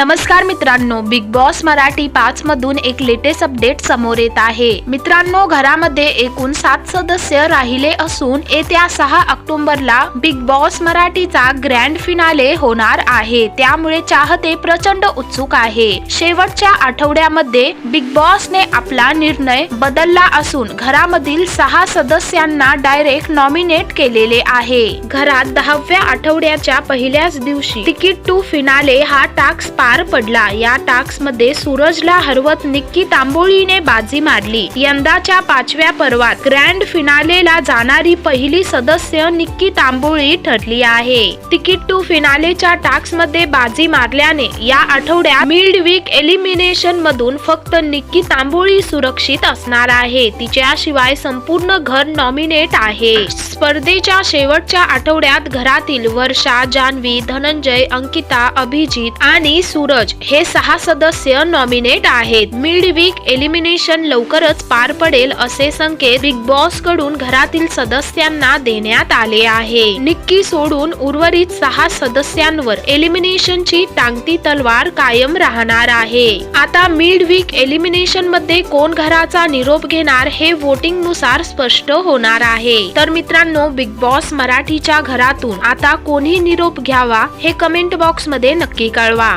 नमस्कार मित्रांनो big boss Marathi पाच मधून एक लेटेस्ट अपडेट समोर येत आहे. मित्रांनो घरामध्ये एकूण सात सदस्य राहिले असून येत्या सहा ऑक्टोबरला बिग बॉस मराठीचा ग्रँड फिनाले होणार आहे. त्यामुळे चाहते प्रचंड उत्सुक आहे. शेवटच्या आठवड्यामध्ये बिग बॉसने आपला निर्णय बदलला असून घरामधील सहा सदस्यांना डायरेक्ट नॉमिनेट केलेले आहे. घरात दहाव्या आठवड्याच्या पहिल्याच दिवशी तिकीट टू फिनाले हा टास्क पार पडला. या टास्कमध्ये सूरजला हरवत निक्की तांबोळीने बाजी मारली. यंदाच्या पाचव्या पर्वात ग्रँड फिनालेला जाणारी पहिली सदस्य निक्की तांबोळी ठरली आहे. तिकीट टू फिनालेच्या टास्कमध्ये बाजी मारल्याने या आठवड्यात मिल्ड वीक एलिमिनेशन मधून फक्त निक्की तांबोळी सुरक्षित असणार आहे. तिच्याशिवाय संपूर्ण घर नॉमिनेट आहे. स्पर्धेच्या शेवटच्या आठवड्यात घरातील वर्षा जान्हवी धनंजय अंकिता अभिजित आणि सूरज हे सहा सदस्य नॉमिनेट आहेत. मिड वीक एलिमिनेशन लवकरच पार पडेल असे संकेत बिग बॉसकडून घरातील सदस्यांना देण्यात आले आहे. निक्की सोडून उर्वरित सहा सदस्यांवर एलिमिनेशनची टांगती तलवार कायम राहणार आहे. आता मिड वीक एलिमिनेशनमध्ये कोण घराचा निरोप घेणार हे वोटिंगनुसार स्पष्ट होणार आहे. तर मित्रांनो बिग बॉस मराठीच्या घरातून आता कोणी निरोप घ्यावा हे कमेंट बॉक्समध्ये नक्की कळवा.